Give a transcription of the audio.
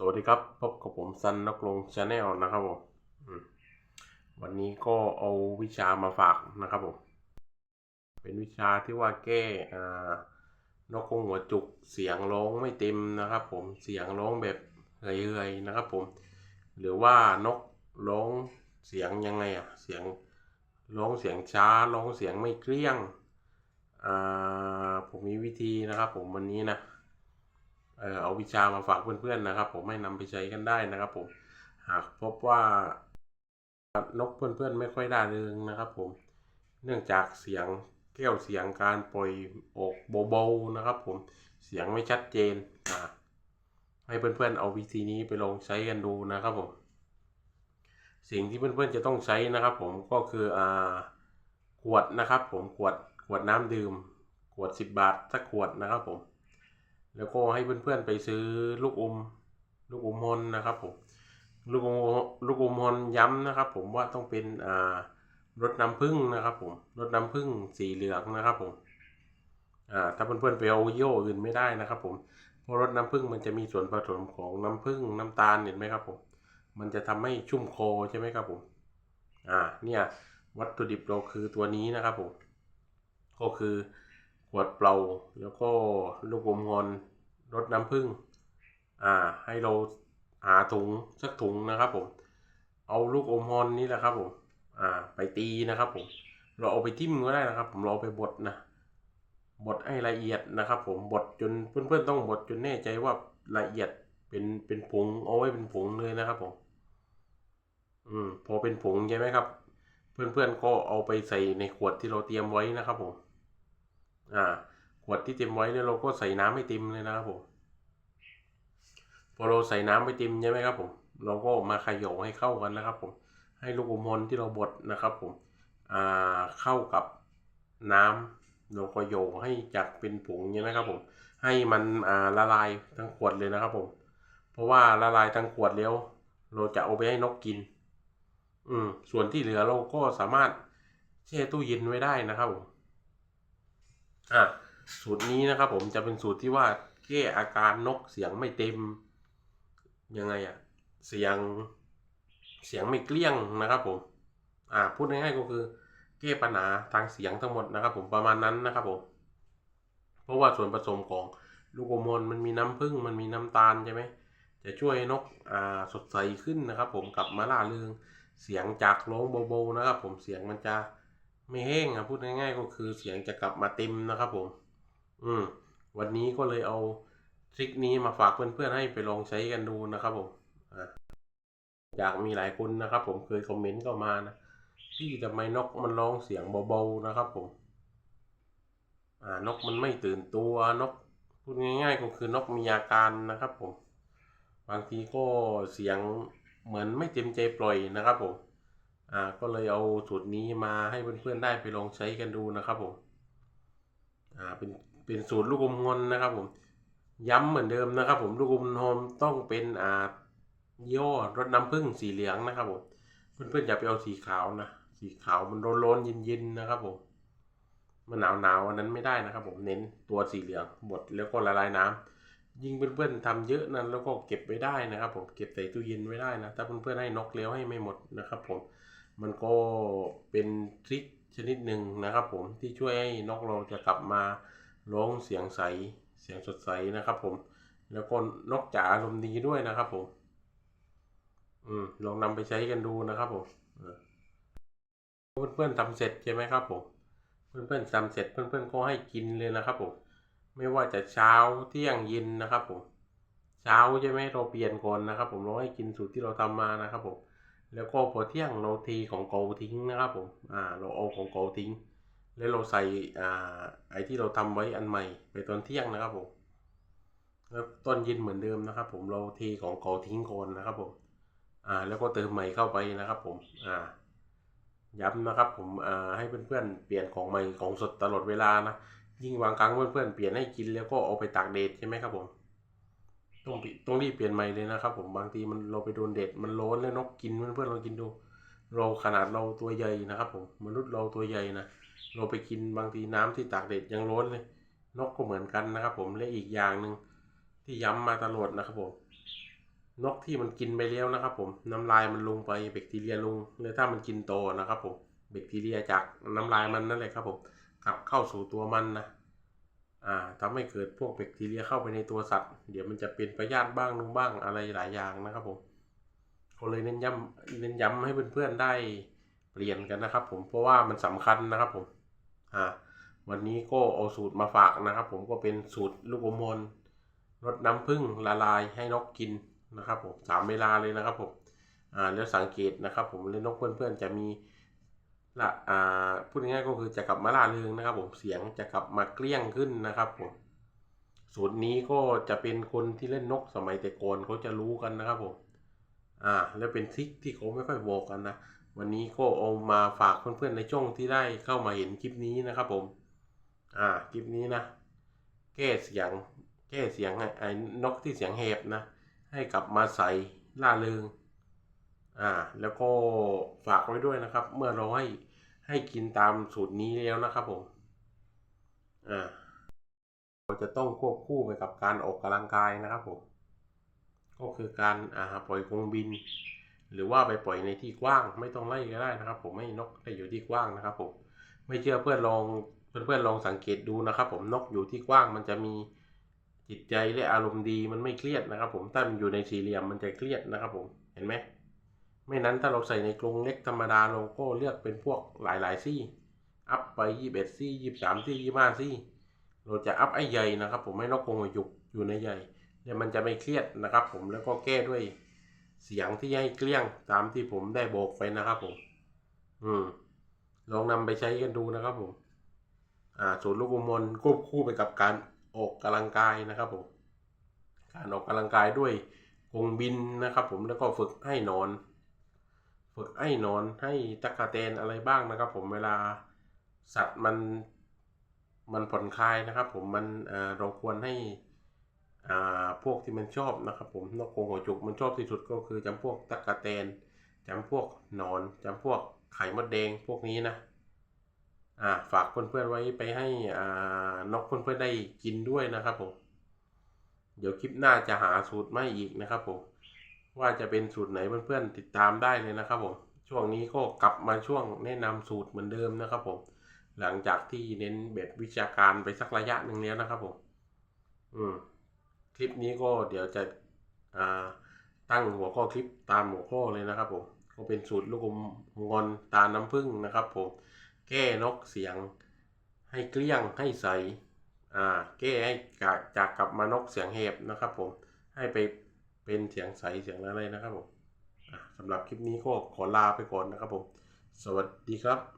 สวัสดีครับ พบกับผมซันนกลงชาแนลนะครับผมวันนี้ก็เอาวิชามาฝากนะครับผมเป็นวิชาที่ว่าแก้อ่านกกรงหัวจุกเสียงร้องไม่เต็มนะครับ ผมเสียงร้องแบบเรื่อยๆนะครับ ผม หรือว่านกร้องเสียงยังไงอะเสียงร้องเสียงช้าร้องเสียงไม่เกลี้ยงอ่าผมมีวิธีนะครับ ผมวันนี้นะ เออเอาวิชามาฝากเพื่อนๆนะครับ ผมให้นำไปใช้กันได้นะครับ ผมหากพบว่านกเพื่อนๆไม่ค่อยได้เรืองนะครับ ผม เนื่องจากเสียงแก้วเสียงการปล่อยออกเบาๆนะครับ ผมเสียงไม่ชัดเจนอ่าให้เพื่อนๆเอาวิธีนี้ไปลองใช้กันดูนะครับผม สิ่งที่เพื่อนๆจะต้องใช้นะครับ ผมก็คืออ่าขวดนะครับ ผมขวดขวดน้ำดื่ม ขวดสิบบาทสักขวดนะครับผม แล้วก็ให้เพื่อนๆไปซื้อลูกอมลูกอมฮอนนะครับผมลูกอมลูกอมฮอนย้ำนะครับ ผมว่าต้องเป็นอ่ารสน้ำผึ้งนะครับ ผมรสน้ำผึ้งสีเหลืองนะครับผมอ่าถ้าเพื่อนๆไปเอาโย่อื่นไม่ได้นะครับ ผมเพราะรสน้ำผึ้งมันจะมีส่วนผสมของน้ำผึ้งน้ำตาลเห็นไหมครับผมมันจะทำให้ชุ่มคอใช่ไหมครับผมอ่าเนี่ยวัตถุดิบเราคือตัวนี้นะครับผมก็คือ ขวดเปล่าแล้วก็ลูกอมฮอนรสน้ำผึ้งอ่า ให้เราหาถุงสักถุงนะครับผม เอาลูกอมฮอนนี่แหละครับผมอ่า ไปตีนะครับผม เราเอาไปจิ้มก็ได้นะครับ ผมเราเอาไปบดนะบดให้ละเอียดนะครับ ผมบดจนเพื่อนๆต้องบดจนแน่ใจว่าละเอียดเป็นเป็นผงเอาไว้เป็นผงเลยนะครับผม อืม พอเป็นผงใช่ไหมครับ เพื่อนๆก็เอาไปใส่ในขวดที่เราเตรียมไว้นะครับผม อ่า ขวดที่เตรียมไว้เนี่ยเราก็ใส่น้ำให้เต็มเลยนะครับผม พอเราใส่น้ำไปเต็มใช่ไหมครับผม เราก็มาขย่าให้เข้ากันนะครับ ผม ให้ลูกอมอนที่เราบดนะครับ ผม อ่า เข้ากับน้ำเราก็โยงให้จากเป็นผงเนี่ยนะครับ ผม ให้มันอ่าละลายทั้งขวดเลยนะครับ ผม เพราะว่าละลายทั้งขวดแล้ว เราจะเอาไปให้นกกิน อืม ส่วนที่เหลือเราก็สามารถแช่ตู้เย็นไว้ได้นะครับผม อะสูตรนี้นะครับ ผมจะเป็นสูตรที่ว่าแก้อาการนกเสียงไม่เต็มยังไงอะเสียงเสียงไม่เกลี้ยงนะครับ ผม อ่า พูดง่ายๆก็คือแก้ปัญหาทางเสียงทั้งหมดนะครับ ผมประมาณนั้นนะครับผมเพราะว่าส่วนผสมของลูกอมอนมันมีน้ำผึ้งมันมีน้ำตาลใช่ไหมจะช่วยให้นกอ่าสดใสขึ้นนะครับ ผมกลับมาล่าเรืองเสียงจากร้องเบาๆนะครับ ผมเสียงมันจะ ไม่แห้งอะพูดง่ายๆก็คือเสียงจะกลับมาเต็มนะครับผม อืม วันนี้ก็เลยเอาทริคนี้มาฝากเพื่อนๆให้ไปลองใช้กันดูนะครับผมอะอยากมีหลายคนนะครับ ผมเคยคอมเมนต์เข้ามานะพี่ทำไมนกมันร้องเสียงเบาๆนะครับผม อ่านกมันไม่ตื่นตัวนกพูดง่าย ๆ ก็คือนกมีอาการนะครับผม บางทีก็เสียงเหมือนไม่เต็มใจปล่อยนะครับผม อ่าก็เลยเอาสูตรนี้มาให้เพื่อนๆได้ไปลองใช้กันดูนะครับผมอ่าเป็นเป็นสูตรลูกอมงอนนะครับผมย้ำเหมือนเดิมนะครับ ผมลูกอมนมต้องเป็นอ่าย่อรสน้ำผึ้งสีเหลืองนะครับผมเพื่อนๆอย่าไปเอาสีขาวนะสีขาวมันร้อนๆเย็นๆนะครับผมมันหนาวๆอันนั้นไม่ได้นะครับ ผมเน้นตัวสีเหลืองบดแล้วก็ละลายน้ำยิ่งเพื่อนๆทำเยอะนั้นแล้วก็เก็บไว้ได้นะครับ ผมเก็บใส่ตู้เย็นไว้ได้นะถ้าเพื่อนๆให้นกเลี้ยวให้ไม่หมดนะครับ ผม มันก็เป็นทริคชนิดหนึ่งนะครับผมที่ช่วยให้นกเราจะกลับมาร้องเสียงใสเสียงสดใสนะครับผมแล้วก็นกจ๋าอารมณ์ดีด้วยนะครับผมอืมลองนำไปใช้กันดูนะครับผมเออเพื่อนๆทำเสร็จใช่ไหมครับผมเพื่อนๆทำเสร็จเพื่อนๆก็ให้กินเลยนะครับผมไม่ว่าจะเช้าเที่ยงเย็นนะครับผมเช้าใช่ไหมเราเปลี่ยนก่อนนะครับ ผมเราให้กินสูตรที่เราทำมานะครับผม แล้วก็พอเที่ยงเราเทของเก่าทิ้งนะครับผมอ่าเราเอาของเก่าทิ้ง แล้วเราใส่อ่าไอที่เราทำไว้อันใหม่ไปตอนเที่ยงนะครับผมแล้วตอนเย็นเหมือนเดิมนะครับ ผมเราเทของเก่าทิ้งก่อนนะครับผมอ่าแล้วก็เติมใหม่เข้าไปนะครับผมอ่าย้ำนะครับผมอ่าให้เพื่อนๆเปลี่ยนของใหม่ของสดตลอดเวลานะยิ่งบางครั้งเพื่อนๆเปลี่ยนให้กินแล้วก็เอาไปตากแดดใช่ไหมครับผม ต้องต้องรีบเปลี่ยนใหม่เลยนะครับ ผมบางทีมันเราไปโดนแดดมันร้อนแล้วนกกินเพื่อนๆเรากินดู เราขนาดเราตัวใหญ่นะครับผมมนุษย์เราตัวใหญ่นะเราไปกินบางทีน้ำที่ตากแดดยังร้อนเลย นกก็เหมือนกันนะครับ ผมและอีกอย่างหนึ่งที่ย้ำมาตลอดนะครับผมนกที่มันกินไปแล้วนะครับ ผมน้ำลายมันลงไปแบคทีเรียลงแล้วถ้ามันกินโตนะครับผมแบคทีเรียจากน้ำลายมันนั่นแหละครับผมกลับเข้าสู่ตัวมันนะ ทำให้เกิดพวกแบคทีเรียเข้าไปในตัวสัตว์ เดี๋ยวมันจะเป็นพยาธิบ้างนุ่งบ้างอะไรหลายอย่างนะครับผมก็เลยเน้นย้ำเน้นย้ำให้เพื่อนๆได้เปลี่ยนกันนะครับ ผมเพราะว่ามันสำคัญนะครับผมอ่าวันนี้ก็เอาสูตรมาฝากนะครับ ผมก็เป็นสูตรลูกอมนรดน้ำผึ้งละลายให้นกกินนะครับผมสามเวลาเลยนะครับผมอ่าแล้วสังเกตนะครับ ผมเล่นนกเพื่อนๆจะมี ละอ่าพูดง่ายๆก็คือจะกลับมาล่าเริงนะครับ ผมเสียงจะกลับมาเกลี้ยงขึ้นนะครับผมสูตรนี้ก็จะเป็นคนที่เล่นนกสมัยแต่ก่อนเขาจะรู้กันนะครับผมอ่า แล้วเป็นทริคที่เขาไม่ค่อยบอกกันนะวันนี้ก็เอามาฝากเพื่อนๆในช่องที่ได้เข้ามาเห็นคลิปนี้นะครับผม อ่า คลิปนี้นะ แก้เสียง แก้เสียงไอ้ไอ้นกที่เสียงแหบนะ ให้กลับมาใส่ล่าเริง อ่า แล้วก็ฝากไว้ด้วยนะครับ เมื่อเราให้ ให้กินตามสูตรนี้แล้วนะครับผม อ่าเราจะต้องควบคู่ไปกับการออกกำลังกายนะครับผม ก็คือการอ่าปล่อยกรงบิน หรือว่าไปปล่อยในที่กว้างไม่ต้องไล่ก็ได้นะครับ ผมให้นกได้อยู่ที่กว้างนะครับผม ไม่เชื่อเพื่อนลองเพื่อนๆลองสังเกตดูนะครับ ผมนกอยู่ที่กว้างมันจะมีจิตใจและอารมณ์ดีมันไม่เครียดนะครับ ผมถ้ามันอยู่ในสี่เหลี่ยมมันจะเครียดนะครับ ผมเห็นไหม ไม่นั้นถ้าเราใส่ในกรงเล็กธรรมดาเราก็เลือกเป็นพวกหลายๆซี่ อัพไปยี่สิบเอ็ดซี่ยี่สิบสามซี่ยี่ห้าซี่ เราจะอัพไอ้ใหญ่นะครับ ผมให้นกกรงหัวจุกอยู่ในใหญ่เนี่ยมันจะไม่เครียดนะครับ ผมแล้วก็แก้ด้วยเสียงที่ให้เกลี้ยงตามที่ผมได้บอกไปนะครับผม อืม ลองนำไปใช้กันดูนะครับผม อ่าสูตรลูกอมมนควบคู่ไปกับการออกกำลังกายนะครับผม การออกกำลังกายด้วยกงบินนะครับ ผมแล้วก็ฝึกให้นอน ฝึกให้นอนให้ตะกะแตนอะไรบ้างนะครับ ผมเวลาสัตว์มันมันผ่อนคลายนะครับ ผมมันเราควรให้อ่าพวกที่มันชอบนะครับ ผมนกกรงหัวจุกมันชอบที่สุดก็คือจำพวกตะกะแตนจำพวกนอนจำพวกไข่มดแดงพวกนี้นะอ่าฝากเพื่อนๆไว้ไปให้อ่านกเพื่อนๆได้กินด้วยนะครับผมเดี๋ยวคลิปหน้าจะหาสูตรมาอีกนะครับผม ว่าจะเป็นสูตรไหนเพื่อนๆติดตามได้เลยนะครับผมช่วงนี้ก็กลับมาช่วงแนะนำสูตรเหมือนเดิมนะครับผมหลังจากที่เน้นแบบวิชาการไปสักระยะหนึ่งแล้วนะครับผมอืมคลิปนี้ก็เดี๋ยวจะอ่าตั้งหัวข้อคลิปตามหัวข้อเลยนะครับผมก็เป็นสูตรลูกอมงอนตาน้ำผึ้งนะครับผมแก้นกเสียงให้เกลี้ยงให้ใสอ่าแก้ให้จากจากกลับมานกเสียงเห็บนะครับผมให้ไป เป็นเสียงใสเสียงอะไรนะครับผมสำหรับคลิปนี้ก็ขอลาไปก่อนนะครับผม สวัสดีครับ